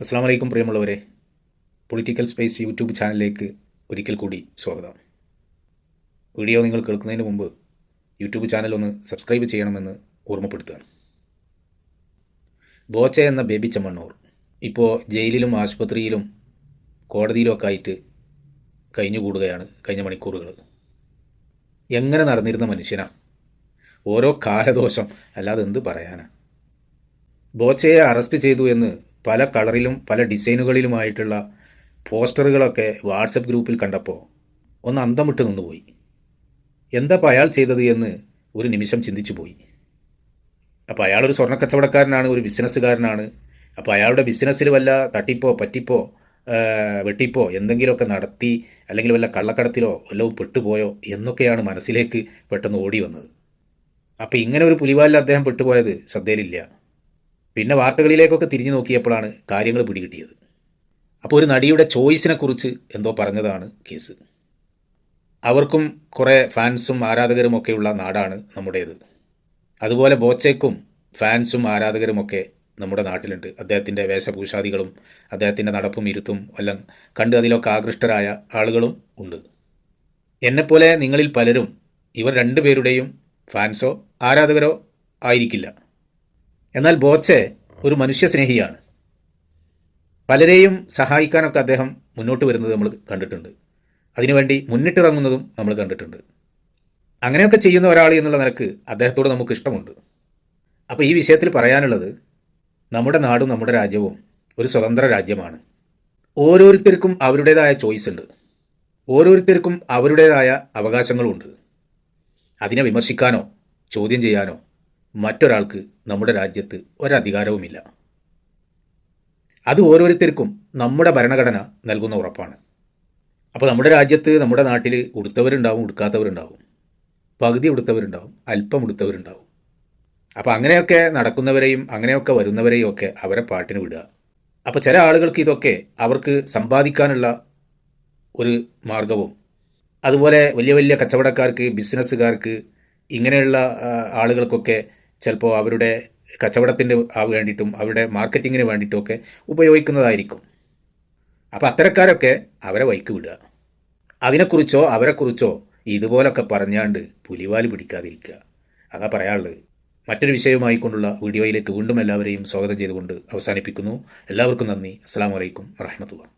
അസ്സാം വലൈക്കും പ്രിയമുള്ളവരെ. പൊളിറ്റിക്കൽ സ്പേസ് യൂട്യൂബ് ചാനലിലേക്ക് ഒരിക്കൽ കൂടി സ്വാഗതം. വീഡിയോ നിങ്ങൾ കേൾക്കുന്നതിന് മുമ്പ് യൂട്യൂബ് ചാനൽ ഒന്ന് സബ്സ്ക്രൈബ് ചെയ്യണമെന്ന് ഓർമ്മപ്പെടുത്തുകയാണ് ബോച്ച എന്ന ബേബി ചമ്മണ്ണൂർ ഇപ്പോൾ ജയിലിലും ആശുപത്രിയിലും കോടതിയിലുമൊക്കെ ആയിട്ട് കഴിഞ്ഞുകൂടുകയാണ് കഴിഞ്ഞ മണിക്കൂറുകൾ എങ്ങനെ നടന്നിരുന്ന മനുഷ്യനാ? ഓരോ കാലദോഷം അല്ലാതെ എന്ത് പറയാനാ? ബോച്ചയെ അറസ്റ്റ് ചെയ്തു എന്ന് പല കളറിലും പല ഡിസൈനുകളിലുമായിട്ടുള്ള പോസ്റ്ററുകളൊക്കെ വാട്സപ്പ് ഗ്രൂപ്പിൽ കണ്ടപ്പോൾ ഒന്ന് അന്തം വിട്ട് നിന്നുപോയി. എന്താ അപ്പോൾ അയാൾ ചെയ്തത് എന്ന് ഒരു നിമിഷം ചിന്തിച്ചു പോയി. അപ്പോൾ അയാളൊരു സ്വർണക്കച്ചവടക്കാരനാണ് ഒരു ബിസിനസ്സുകാരനാണ്. അപ്പോൾ അയാളുടെ ബിസിനസ്സിൽ വല്ല തട്ടിപ്പോ പറ്റിപ്പോ വെട്ടിപ്പോ എന്തെങ്കിലുമൊക്കെ നടത്തി അല്ലെങ്കിൽ വല്ല കള്ളക്കടത്തിലോ വല്ലതും പെട്ടുപോയോ എന്നൊക്കെയാണ് മനസ്സിലേക്ക് പെട്ടെന്ന് ഓടി വന്നത്. അപ്പോൾ ഇങ്ങനെ ഒരു പുലിവാലിൽ അദ്ദേഹം പെട്ടുപോയത് ശ്രദ്ധയിലില്ല. പിന്നെ വാർത്തകളിലേക്കൊക്കെ തിരിഞ്ഞു നോക്കിയപ്പോഴാണ് കാര്യങ്ങൾ പിടികിട്ടിയത്. അപ്പോൾ ഒരു നടിയുടെ ചോയ്സിനെ കുറിച്ച് എന്തോ പറഞ്ഞതാണ് കേസ്. അവർക്കും കുറേ ഫാൻസും ആരാധകരും ഒക്കെയുള്ള നാടാണ് നമ്മുടേത്. അതുപോലെ ബോച്ചയ്ക്കും ഫാൻസും ആരാധകരുമൊക്കെ നമ്മുടെ നാട്ടിലുണ്ട്. അദ്ദേഹത്തിന്റെ വേഷഭൂഷാദികളും അദ്ദേഹത്തിന്റെ നടപ്പും ഇരുത്തും എല്ലാം കണ്ട് അതിലൊക്കെ ആകൃഷ്ടരായ ആളുകളും ഉണ്ട്. എന്നെപ്പോലെ നിങ്ങളിൽ പലരും ഇവർ രണ്ടുപേരുടെയും ഫാൻസോ ആരാധകരോ ആയിരിക്കില്ല. എന്നാൽ ബോച്ചെ ഒരു മനുഷ്യസ്നേഹിയാണ്. പലരെയും സഹായിക്കാനൊക്കെ അദ്ദേഹം മുന്നോട്ട് വരുന്നത് നമ്മൾ കണ്ടിട്ടുണ്ട്. അതിനുവേണ്ടി മുന്നിട്ടിറങ്ങുന്നതും നമ്മൾ കണ്ടിട്ടുണ്ട്. അങ്ങനെയൊക്കെ ചെയ്യുന്ന ഒരാൾ എന്നുള്ള നിലയ്ക്ക് അദ്ദേഹത്തോട് നമുക്ക് ഇഷ്ടമുണ്ട്. അപ്പോൾ ഈ വിഷയത്തിൽ പറയാനുള്ളത് നമ്മുടെ നാടും നമ്മുടെ രാജ്യവും ഒരു സ്വതന്ത്ര രാജ്യമാണ്. ഓരോരുത്തർക്കും അവരുടേതായ ചോയ്സ് ഉണ്ട്. ഓരോരുത്തർക്കും അവരുടേതായ അവകാശങ്ങളുമുണ്ട് അതിനെ വിമർശിക്കാനോ ചോദ്യം ചെയ്യാനോ മറ്റൊരാൾക്ക് നമ്മുടെ രാജ്യത്ത് ഒരധികാരവുമില്ല. അത് ഓരോരുത്തർക്കും നമ്മുടെ ഭരണഘടന നൽകുന്ന ഉറപ്പാണ്. അപ്പോൾ നമ്മുടെ രാജ്യത്ത് നമ്മുടെ നാട്ടിൽ ഉടുത്തവരുണ്ടാവും ഉടുക്കാത്തവരുണ്ടാവും. പകുതി ഉടുത്തവരുണ്ടാവും അല്പം ഉടുത്തവരുണ്ടാവും. അപ്പോൾ അങ്ങനെയൊക്കെ നടക്കുന്നവരെയും അങ്ങനെയൊക്കെ വരുന്നവരെയും ഒക്കെ അവരെ പാട്ടിന് വിടുക. അപ്പോൾ ചില ആളുകൾക്ക് ഇതൊക്കെ അവർക്ക് സമ്പാദിക്കാനുള്ള ഒരു മാർഗവും അതുപോലെ വലിയ വലിയ കച്ചവടക്കാർക്ക് ബിസിനസ്സുകാർക്ക് ഇങ്ങനെയുള്ള ആളുകൾക്കൊക്കെ ചിലപ്പോൾ അവരുടെ കച്ചവടത്തിന് ആ വേണ്ടിയിട്ടും അവരുടെ മാർക്കറ്റിങ്ങിന് വേണ്ടിയിട്ടുമൊക്കെ ഉപയോഗിക്കുന്നതായിരിക്കും. അപ്പോൾ അത്തരക്കാരൊക്കെ അവരെ വൈക്ക് വിടുക. അതിനെക്കുറിച്ചോ അവരെക്കുറിച്ചോ ഇതുപോലൊക്കെ പറഞ്ഞാണ്ട് പുലിവാൽ പിടിക്കാതിരിക്കുക. അതാ പറയാനുള്ളത്. മറ്റൊരു വിഷയവുമായി കൊണ്ടുള്ള വീഡിയോയിലേക്ക് വീണ്ടും എല്ലാവരെയും സ്വാഗതം ചെയ്തുകൊണ്ട് അവസാനിപ്പിക്കുന്നു. എല്ലാവർക്കും നന്ദി. അസ്സാം വലൈക്കും വറഹമത്തുള്ള